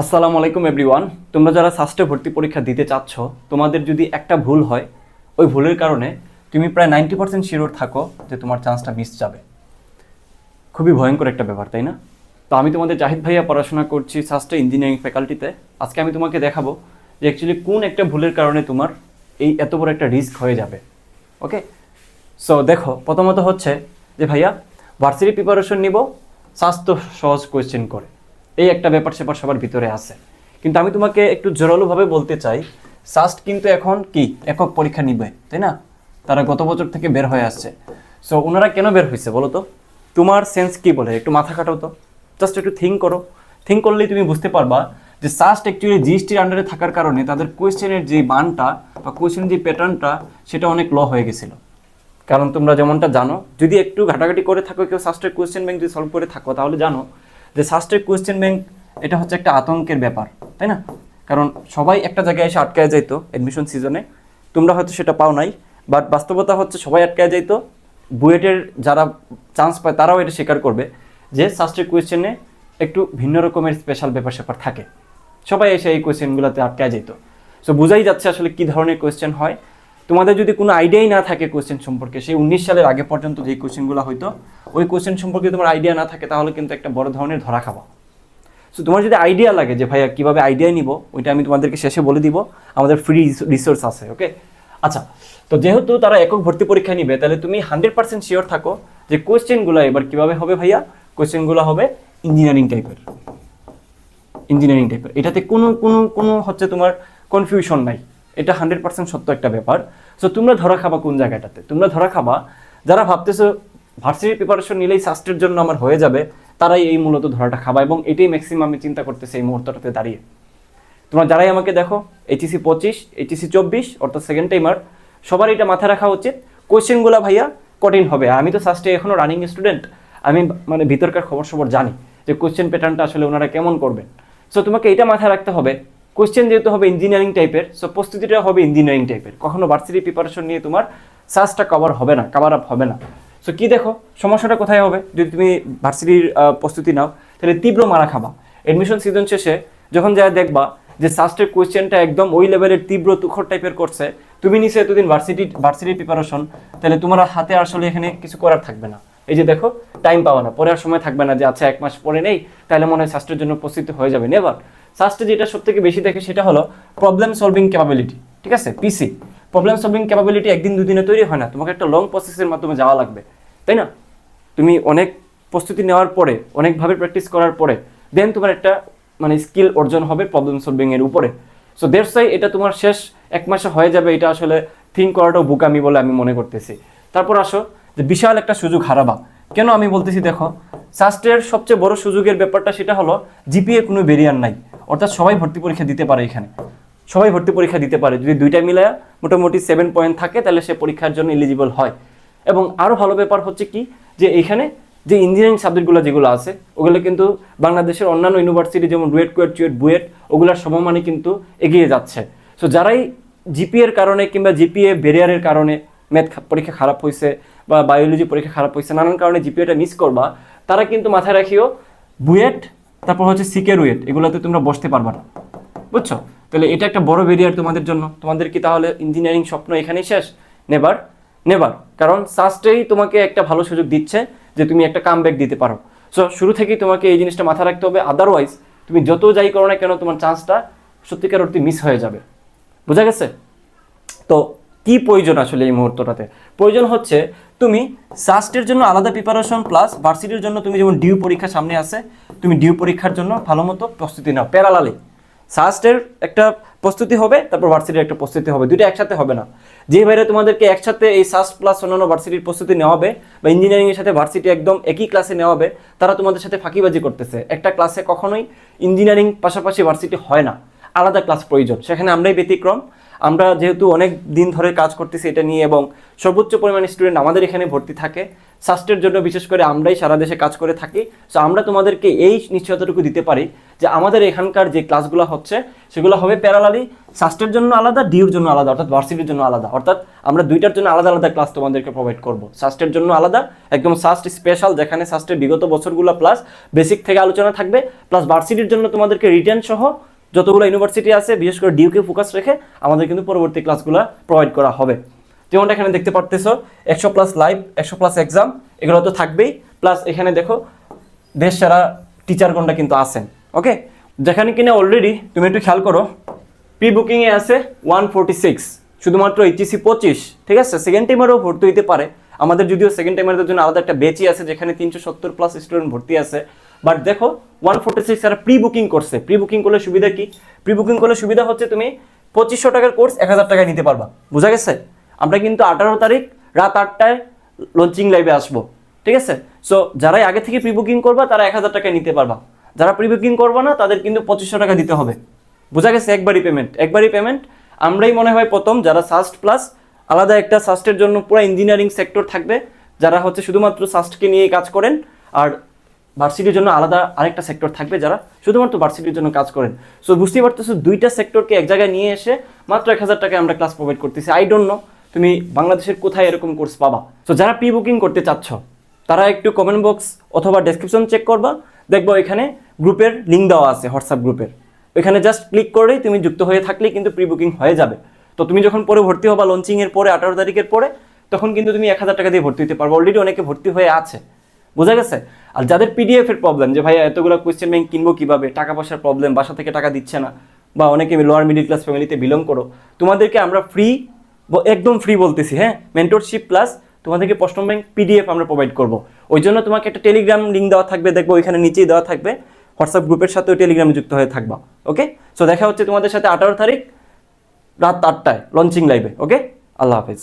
আসসালামু আলাইকুম এভরিওয়ান। তোমরা যারা সাস্টে ভর্তি পরীক্ষা দিতে চাচ্ছ, তোমাদের যদি একটা ভুল হয়, ওই ভুলের কারণে তুমি প্রায় নাইনটি পার্সেন্ট শিওর থাকো যে তোমার চান্সটা মিস যাবে। খুবই ভয়ঙ্কর একটা ব্যাপার, তাই না? তো আমি তোমাদের জাহিদ ভাইয়া পড়াশোনা করছি সাস্টে ইঞ্জিনিয়ারিং ফ্যাকাল্টিতে আজকে আমি তোমাকে দেখাবো যে অ্যাকচুয়ালি কোন একটা ভুলের কারণে তোমার এই এত বড় একটা রিস্ক হয়ে যাবে। ওকে সো দেখো, প্রথমত হচ্ছে যে ভাইয়া ভার্সিটি প্রিপারেশন নিব, স্বাস্থ্য সহজ কোয়েশ্চেন করে। এই একটা ব্যাপার স্যাপার সবার ভিতরে আছে। কিন্তু আমি তোমাকে একটু জোরালোভাবে বলতে চাই সাস্ট কিন্তু এখন কি? একক পরীক্ষা নিবে, তাই না? তারা গত বছর থেকে বের হয়ে আসছে। সো ওনারা কেন বের হয়েছে বলো তো? তোমার সেন্স কি বলে? একটু মাথা কাটাও তো। জাস্ট একটু থিঙ্ক করো। থিঙ্ক করলেই তুমি বুঝতে পারবা যে সাস্ট অ্যাকচুয়ালি জিএসটির আন্ডারে থাকার কারণে তাদের কোয়েশ্চেনের যে মানটা বা কোয়েশ্চেনের যে প্যাটার্নটা সেটা অনেক ল হয়ে গেছিল। কারণ তোমরা যেমনটা জানো, যদি একটু ঘাটাঘাটি করে থাকো, কেউ সাস্টের কোয়েশ্চেন ব্যাংক যদি সলভ করে থাকো, তাহলে জানো যে সাস্টের কোয়েশ্চেন ব্যাংক এটা হচ্ছে একটা আতঙ্কের ব্যাপার, তাই না? কারণ সবাই একটা জায়গায় এসে আটকায় যাইতো অ্যাডমিশন সিজনে তোমরা হয়তো সেটা পাও নাই বাট বাস্তবতা হচ্ছে সবাই আটকায় যাইতো, বুয়েটের যারা চান্স পায় তারাও এটা স্বীকার করবে যে সাস্টের কোয়েশ্চেনে একটু ভিন্ন রকমের স্পেশাল ব্যাপার স্যাপার থাকে। সবাই এসে এই কোয়েশ্চেনগুলোতে আটকায় যেত সো বোঝাই যাচ্ছে আসলে কী ধরনের কোয়েশ্চেন হয়। তোমাদের যদি কোনো আইডিয়াই না থাকে কোয়েশ্চেন সম্পর্কে, সেই উনিশ সালের আগে পর্যন্ত যে কোয়েশ্চেনগুলো হয়তো ওই কোয়েশ্চেন সম্পর্কে তোমার আইডিয়া না থাকে, তাহলে কিন্তু একটা বড় ধরনের ধরা খাবা। সো তোমার যদি আইডিয়া লাগে যে, ভাইয়া, কীভাবে আইডিয়া নিব, ওইটা আমি তোমাদেরকে শেষে বলে দিব, আমাদের ফ্রি রিসোর্স আছে ওকে আচ্ছা তো যেহেতু তারা একক ভর্তি পরীক্ষা নিবে, তাহলে তুমি হান্ড্রেড পার্সেন্ট শিওর থাকো যে কোয়েশ্চেনগুলো এবার কীভাবে হবে ভাইয়া? কোয়েশ্চেনগুলো হবে ইঞ্জিনিয়ারিং টাইপের ইঞ্জিনিয়ারিং টাইপের এটাতে কোনো কোনো কোনো হচ্ছে তোমার কনফিউশন নাই। এটা হান্ড্রেড পার্সেন্ট সত্য একটা ব্যাপার। সো তোমরা ধরা খাবা কোন জায়গাটাতে? তোমরা ধরা খাবা, যারা ভাবতেছো ভার্সিটি প্রিপারেশন নিলেই সাস্টের জন্য আমার হয়ে যাবে, তারাই এই মূলত ধরাটা খাবা এবং এটাই ম্যাক্সিমাম আমি চিন্তা করতেছি এই মুহূর্তটাতে দাঁড়িয়ে। তোমরা যারাই আমাকে দেখো এইচএসি পঁচিশ এইচএসি চব্বিশ, অর্থাৎ সেকেন্ড টাইমার সবার এটা মাথায় রাখা উচিত। কোয়েশ্চেনগুলো ভাইয়া কঠিন হবে। আমি তো সাস্টে এখনও রানিং স্টুডেন্ট আমি মানে ভিতরকার খবর সবর জানি যে কোয়েশ্চেন প্যাটার্নটা আসলে ওনারা কেমন করবেন। সো তোমাকে এটা মাথায় রাখতে হবে কোয়েশ্চেন যেহেতু হবে ইঞ্জিনিয়ারিং টাইপের সো প্রস্তুতিটা হবে ইঞ্জিনিয়ারিং টাইপের কখনো ভার্সিটি প্রিপারেশন নিয়ে তোমার সার্চটা কভার হবে না কভার আপ হবে না। সো কি দেখো, সমস্যাটা কোথায় হবে? যদি তুমি ভার্সিটির প্রস্তুতি নাও, তাহলে তীব্র মারা খাবা। এডমিশন সিজন শেষে যখন যা দেখবা যে সাস্টের কোয়েশ্চেনটা একদম ওই লেভেলের তীব্র তুখর টাইপের করছে, তুমি নিচে এতদিন ভার্সিটি ভার্সিটি প্রিপারেশন তাহলে তোমার হাতে আসলে এখানে কিছু করার থাকবে না। এই যে দেখো টাইম পাওয়া না, পরে আর সময় থাকবে না যে আচ্ছা এক মাস পরে নেই, তাহলে মনে হয় শাস্ত্রের জন্য প্রস্তুতি হয়ে যাবে নেবার শাস্ত্রে যেটা সব থেকে বেশি দেখে সেটা হলো প্রবলেম সলভিং ক্যাপাবিলিটি ঠিক আছে? পিসি প্রবলেম সলভিং ক্যাপাবিলিটি একদিন দুদিনে তৈরি হয় না। তোমাকে একটা লং প্রসেসের মাধ্যমে যাওয়া লাগবে, তাই না? তুমি অনেক প্রস্তুতি নেওয়ার পরে, অনেকভাবে প্র্যাকটিস করার পরে দেন তোমার একটা মানে স্কিল অর্জন হবে প্রবলেম সলভিং এর উপরে। সো দেড় সাই এটা তোমার শেষ এক মাসে হয়ে যাবে, এটা আসলে থিঙ্ক করাটাও বুকামি বলে আমি মনে করতেছি। তারপর আসো, যে বিশাল একটা সুযোগ হারাবা। কেন আমি বলতেছি দেখো সাস্টের সবচেয়ে বড় সুযোগের ব্যাপারটা সেটা হলো জিপিএ কোনো বেরিয়ার নাই। অর্থাৎ সবাই ভর্তি পরীক্ষা দিতে পারে এখানে। সবাই ভর্তি পরীক্ষা দিতে পারে। যদি দুইটা মিলে মোটামুটি সেভেন পয়েন্ট থাকে, তাহলে সে পরীক্ষার জন্য এলিজিবল হয়। এবং আরও ভালো ব্যাপার হচ্ছে কি, যে এখানে যে ইঞ্জিনিয়ারিং সাবজেক্টগুলো যেগুলো আছে, ওগুলো কিন্তু বাংলাদেশের অন্যান্য ইউনিভার্সিটি যেমন রুয়েট কুয়েট, চুয়েট, বুয়েট, ওগুলোর সমমানে কিন্তু এগিয়ে যাচ্ছে। সো যারাই জিপিএর কারণে কিংবা জিপিএ ব্যারিয়ারের কারণে ম্যাথ পরীক্ষা খারাপ হয়েছে বা বায়োলজি পরীক্ষা খারাপ হয়েছে নানান কারণে জিপিএটা মিস করবা, তারা কিন্তু মাথায় রাখিও, বুয়েট তারপর হচ্ছে সিকে রুয়েট এগুলোতে তোমরা বসতে পারবা না। বুঝছ? তাহলে এটা একটা বড় ব্যারিয়ার তোমাদের জন্য। তোমাদের কি তাহলে ইঞ্জিনিয়ারিং স্বপ্ন এখানেই শেষ? নেবার নেবার কারণ সাস্টেই তোমাকে একটা ভালো সুযোগ দিচ্ছে যে তুমি একটা কাম ব্যাক দিতে পারো। সো শুরু থেকেই তোমাকে এই জিনিসটা মাথায় রাখতে হবে। আদারওয়াইজ তুমি যত যাই করো না কেন, তোমার চান্সটা সত্যিকার অর্থে মিস হয়ে যাবে। বোঝা গেছে? তো কি প্রয়োজন আসলে এই মুহূর্তটাতে? প্রয়োজন হচ্ছে তুমি সাস্টের জন্য আলাদা প্রিপারেশন প্লাস ভার্সিটির জন্য তুমি যেমন ডিউ পরীক্ষা সামনে আছে, তুমি ডিউ পরীক্ষার জন্য ভালো মতো প্রস্তুতি নাও প্যারালালে সাস্টের একটা প্রস্তুতি হবে, তারপর ভার্সিটির একটা প্রস্তুতি হবে দুটো একসাথে হবে না। যে ভাইরা তোমাদেরকে একসাথে এই সাস্ট প্লাস অন্যান্য ভার্সিটির প্রস্তুতি নেওয়া হবে বা ইঞ্জিনিয়ারিংয়ের সাথে ভার্সিটি একদম একই ক্লাসে নেওয়া হবে তারা তোমাদের সাথে ফাঁকিবাজি করতেছে। একটা ক্লাসে কখনোই ইঞ্জিনিয়ারিং পাশাপাশি ভার্সিটি হয় না। আলাদা ক্লাস প্রয়োজন, সেখানে আমরাই ব্যতিক্রম। আমরা যেহেতু অনেক দিন ধরে কাজ করতেছি এটা নিয়ে এবং সর্বোচ্চ পরিমাণে স্টুডেন্ট আমাদের এখানে ভর্তি থাকে সাস্টের জন্য বিশেষ করে আমরাই সারা দেশে কাজ করে থাকি। সো আমরা তোমাদেরকে এই নিশ্চয়তাটুকু দিতে পারি যে আমাদের এখানকার যে ক্লাসগুলো হচ্ছে, সেগুলো হবে প্যারালালি সাস্টের জন্য আলাদা ডিউর জন্য আলাদা, অর্থাৎ ভার্সিটির জন্য আলাদা। অর্থাৎ আমরা দুইটার জন্য আলাদা আলাদা ক্লাস তোমাদেরকে প্রোভাইড করব। সাস্টের জন্য আলাদা, একদম সাস্ট স্পেশাল যেখানে সাস্টের বিগত বছরগুলো প্লাস বেসিক থেকে আলোচনা থাকবে প্লাস ভার্সিটির জন্য তোমাদেরকে রিটার্ন সহ যতগুলো ইউনিভার্সিটি আছে, বিশেষ করে ডিউকে ফোকাস রেখে আমাদের কিন্তু পরবর্তী ক্লাসগুলো প্রোভাইড করা হবে। যেমনটা এখানে দেখতে পারতেছ, একশো প্লাস লাইভ একশো প্লাস এক্সাম এগুলো তো থাকবেই। প্লাস এখানে দেখো, দেশ সেরা টিচারগণরা কিন্তু আছেন ওকে যেখানে কিনা অলরেডি তুমি একটু খেয়াল করো প্রি বুকিংয়ে আছে ওয়ান ফোরটি সিক্স শুধুমাত্র এইচএসি পঁচিশ, ঠিক আছে? সেকেন্ড টাইমারও ভর্তি হইতে পারে। আমাদের যদিও সেকেন্ড টাইমারদের জন্য আলাদা একটা বেচি আছে, যেখানে তিনশো সত্তর প্লাস স্টুডেন্ট ভর্তি আছে। বাট দেখো ওয়ান ফোর্টি সিক্স যারা প্রি বুকিং করছে। প্রি বুকিং করলে সুবিধা কি? প্রি বুকিং করলে সুবিধা হচ্ছে তুমি পঁচিশশো টাকার কোর্স এক হাজার টাকায় নিতে পারবা। বোঝা গেছে? আমরা কিন্তু আঠারো তারিখ রাত আটটায় লঞ্চিং লাইভে আসব। ঠিক আছে? সো যারাই আগে থেকে প্রি বুকিং করবা, তারা এক হাজার টাকায় নিতে পারবা। যারা প্রি বুকিং করবা না, তাদের কিন্তু পঁচিশশো টাকা দিতে হবে। বোঝা গেছে? একবারই পেমেন্ট একবারই পেমেন্ট আমরাই মনে হয় প্রথম যারা সাস্ট প্লাস, আলাদা একটা সাস্টের জন্য পুরো ইঞ্জিনিয়ারিং সেক্টর থাকবে, যারা হচ্ছে শুধুমাত্র সাস্টকে নিয়ে কাজ করেন, আর ভার্সিটির জন্য আলাদা আরেকটা সেক্টর থাকবে যারা শুধুমাত্র ভার্সিটির জন্য কাজ করেন। সো বুঝতেই পারতেছো, দুইটা সেক্টরকে এক জায়গায় নিয়ে এসে মাত্র এক হাজার টাকায় আমরা ক্লাস প্রোভাইড করতেছি। আই ডোন্ট নো তুমি বাংলাদেশের কোথায় এরকম কোর্স পাবা? সো যারা প্রি বুকিং করতে চাচ্ছ, তারা একটু কমেন্ট বক্স অথবা ডেসক্রিপশন চেক করবা। দেখব এখানে গ্রুপের লিঙ্ক দেওয়া আছে হোয়াটসঅ্যাপ গ্রুপের ওইখানে জাস্ট ক্লিক করেই তুমি যুক্ত হয়ে থাকলেই কিন্তু প্রি বুকিং হয়ে যাবে। তো তুমি যখন পরে ভর্তি হবা লঞ্চিংয়ের পরে আঠারো তারিখের পরে, তখন কিন্তু তুমি এক হাজার টাকা দিয়ে ভর্তি হতে পারবে। অলরেডি অনেকে ভর্তি হয়ে আছে। বোঝা গেছে? আর যাদের পিডিএফ এর প্রবলেম যে ভাই এতগুলো কোয়েশ্চেন ব্যাংক কিনবো কীভাবে? টাকা পয়সার প্রবলেম বাসা থেকে টাকা দিচ্ছে না। বা অনেকে লোয়ার মিডিল ক্লাস ফ্যামিলিতে বিলং করো। তোমাদেরকে আমরা ফ্রি একদম ফ্রি বলতেছি হ্যাঁ? মেন্টরশিপ প্লাস তোমাদেরকে প্রশ্ন ব্যাংক পিডিএফ আমরা প্রোভাইড করব। ওই জন্য তোমাকে একটা টেলিগ্রাম লিঙ্ক দেওয়া থাকবে, দেখব ওইখানে নিচেই দেওয়া থাকবে। হোয়াটসঅ্যাপ গ্রুপের সাথেও টেলিগ্রামে যুক্ত হয়ে থাকবা ওকে সো দেখা হচ্ছে তোমাদের সাথে আঠারো তারিখ রাত আটটায় লঞ্চিং লাইভে ওকে আল্লাহ হাফেজ।